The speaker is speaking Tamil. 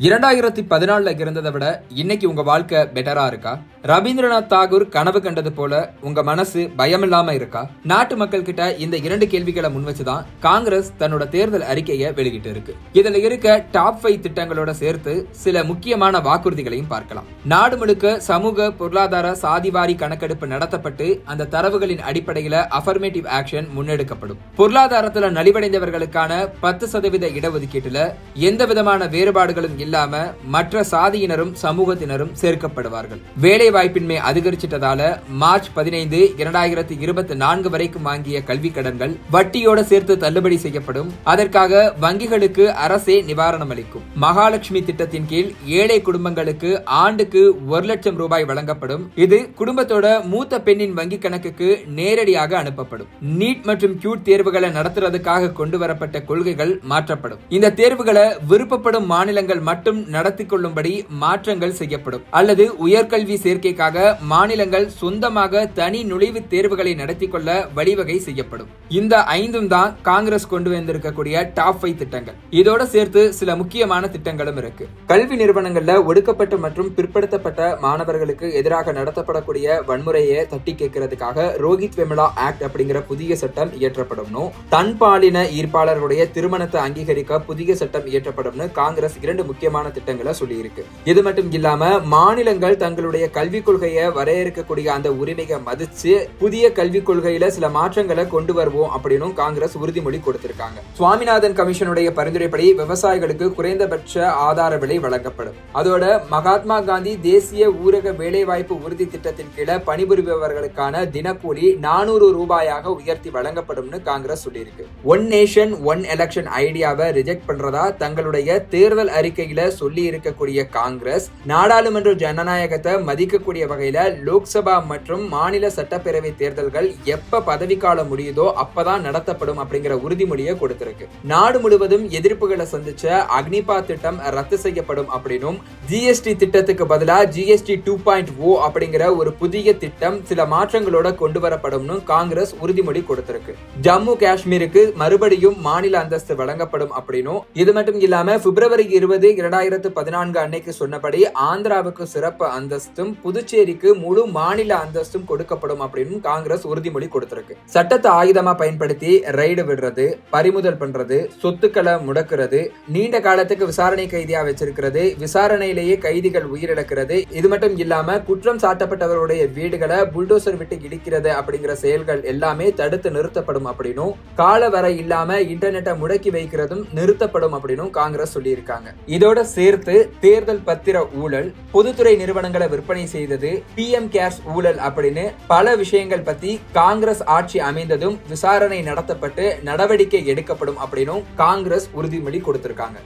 இரண்டாயிரத்தி பதினாலுல இருந்ததை விட இன்னைக்கு உங்க வாழ்க்கை பெட்டரா இருக்கா? ரவீந்திரநாத் தாகூர் கனவு கண்டது போல உங்க மனசு பயமில்லாம இருக்கா? நாட்டு மக்கள் கிட்ட இந்த இரண்டு கேள்விகளை முன் வச்சுதான் காங்கிரஸ் தன்னோட தேர்தல் அறிக்கையை வெளியிட்டு இருக்கு. இதுல இருக்க டாப் ஃபைவ் திட்டங்களோட சேர்த்து சில முக்கியமான வாக்குறுதிகளையும் பார்க்கலாம். நாடு முழுக்க சமூக பொருளாதார சாதிவாரி கணக்கெடுப்பு நடத்தப்பட்டு அந்த தரவுகளின் அடிப்படையில அஃபர்மேட்டிவ் ஆக்ஷன் முன்னெடுக்கப்படும். பொருளாதாரத்துல நலிவடைந்தவர்களுக்கான பத்து சதவீத இடஒதுக்கீட்டுல எந்த விதமான வேறுபாடுகளும் இல்லாம மற்ற சாதியினரும் சமூகத்தினரும் சேர்க்கப்படுவார்கள். வேலை வாய்ப்பின்மை அதிகரிச்சிட்டதால மார்ச் பதினைந்து இரண்டாயிரத்தி இருபத்தி நான்கு வரைக்கும் வாங்கிய கல்வி கடன்கள் வட்டியோட சேர்த்து தள்ளுபடி செய்யப்படும். அதற்காக வங்கிகளுக்கு அரசே நிவாரணம் அளிக்கும். மகாலட்சுமி திட்டத்தின் கீழ் ஏழை குடும்பங்களுக்கு ஆண்டுக்கு ஒரு லட்சம் ரூபாய் வழங்கப்படும். இது குடும்பத்தோட மூத்த பெண்ணின் வங்கி கணக்குக்கு நேரடியாக அனுப்பப்படும். நீட் மற்றும் கியூட் தேர்வுகளை நடத்துறதுக்காக கொண்டு வரப்பட்ட கொள்கைகள் மாற்றப்படும். இந்த தேர்வுகளை விருப்பப்படும் மாநிலங்கள் மட்டும் நடத்தி கொள்ளும்படி மாற்றங்கள் செய்யப்படும். அல்லது உயர்கல்வி சேர்க்கைக்காக மாநிலங்கள் சொந்தமாக தனி நுழைவுத் தேர்வுகளை நடத்தி கொள்ள வழிவகை செய்யப்படும். இந்த ஐந்தும் தான் காங்கிரஸ் கொண்டு வந்திருக்கக்கூடிய டாப் ஃபைவ் திட்டங்கள். இதோட சேர்த்து சில முக்கியமான திட்டங்களும் இருக்கு. கல்வி நிறுவனங்கள்ல ஒடுக்கப்பட்ட மற்றும் பிற்படுத்தப்பட்ட மாணவர்களுக்கு எதிராக நடத்தப்படக்கூடிய வன்முறையை தட்டி கேட்கறதுக்காக ரோஹித் வெமுலா ஆக்ட் அப்படிங்கிற புதிய சட்டம் இயற்றப்படும்னு தன்பாலின ஈர்ப்பாளர்களுடைய திருமணத்தை அங்கீகரிக்க புதிய சட்டம் இயற்றப்படும்னு காங்கிரஸ் இரண்டு முக்கிய முக்கியமான திட்டங்களை சொல்லியிருக்கு. இது மட்டும் இல்லாம மாநிலங்கள் தங்களுடைய கல்விக் கொள்கையை வரையறுக்கக்கூடிய அந்த உரிமையை மதிச்சு புதிய கல்விக் கொள்கையில சில மாற்றங்களை கொண்டு வருவோம் அப்படின்னு காங்கிரஸ் உறுதிமொழி கொடுத்திருக்காங்க. சுவாமிநாதன் கமிஷனுடைய பரிந்துரைப்படி விவசாயிகளுக்கு குறைந்தபட்ச ஆதார விலை வழங்கப்படும். அதோட மகாத்மா காந்தி தேசிய ஊரக வேலைவாய்ப்பு உறுதி திட்டத்தின் கீழே பணிபுரிபவர்களுக்கான தினக்கூலி நானூறு ரூபாயாக உயர்த்தி வழங்கப்படும்னு காங்கிரஸ் சொல்லியிருக்கு. ஒன் நேஷன் ஒன் எலெக்ஷன் ஐடியாவை ரிஜெக்ட் பண்றதா தங்களுடைய தேர்தல் அறிக்கையில் சொல்லி இருக்கக்கூடிய காங்கிரஸ் நாடாளுமன்ற ஜனநாயகத்தை மதிக்கக்கூடிய வகையில லோக்சபா மற்றும் மாநில சட்டப்பேரவை தேர்தல்கள் எப்ப பதவிக்காலம் முடியுதோ அப்பதான் நடத்தப்படும் அப்படிங்கிற உறுதிமொழியை கொடுத்திருக்கு. நாடு முழுவதும் எதிர்ப்புகளை சந்திச்ச அக்னிபா திட்டம் ரத்து செய்யப்படும் அப்படின்னும் ஜிஎஸ்டி திட்டத்துக்கு பதிலாக ஜிஎஸ்டி டூ பாயிண்ட் ஓ அப்படிங்கிற ஒரு புதிய திட்டம் சில மாற்றங்களோட கொண்டு வரப்படும் காங்கிரஸ் உறுதிமொழி கொடுத்திருக்கு. ஜம்மு காஷ்மீருக்கு மறுபடியும் மாநில அந்தஸ்து வழங்கப்படும் அப்படின்னும் இது மட்டும் இல்லாம பிப்ரவரி இருபது இரண்டாயிரத்து பதினான்கு அன்னைக்கு சொன்னபடி ஆந்திராவுக்கு சிறப்பு அந்தஸ்தும் புதுச்சேரிக்கு முழு மாநில அந்தஸ்தும் கொடுக்கப்படும் அப்படின்னு காங்கிரஸ் உறுதிமொழி கொடுத்திருக்கு. சட்டத்தை ஆயுதமா பயன்படுத்தி ரைடு விடுறது பறிமுதல் பண்றது சொத்துக்களை முடக்கிறது நீண்ட காலத்துக்கு விசாரணை கைதியா வச்சிருக்கிறது விசாரணையிலேயே கைதிகள் உயிரிழக்கிறது இது மட்டும் இல்லாம குற்றம் சாட்டப்பட்டவருடைய வீடுகளை புல்டோசர் விட்டு இடிக்கிறது அப்படிங்கிற செயல்கள் எல்லாமே தடுத்து நிறுத்தப்படும் அப்படின்னும் கால வரை இல்லாம இன்டர்நெட்டை முடக்கி வைக்கிறதும் நிறுத்தப்படும் அப்படின்னும் காங்கிரஸ் சொல்லியிருக்காங்க. இதோட சேர்த்து தேர்தல் பத்திர ஊழல் பொதுத்துறை நிறுவனங்களை விற்பனை செய்தது பிஎம் கேர்ஸ் ஊழல் அப்படின்னு பல விஷயங்கள் பத்தி காங்கிரஸ் ஆட்சி அமைந்ததும் விசாரணை நடத்தப்பட்டு நடவடிக்கை எடுக்கப்படும் அப்படின்னும் காங்கிரஸ் உறுதிமொழி கொடுத்திருக்காங்க.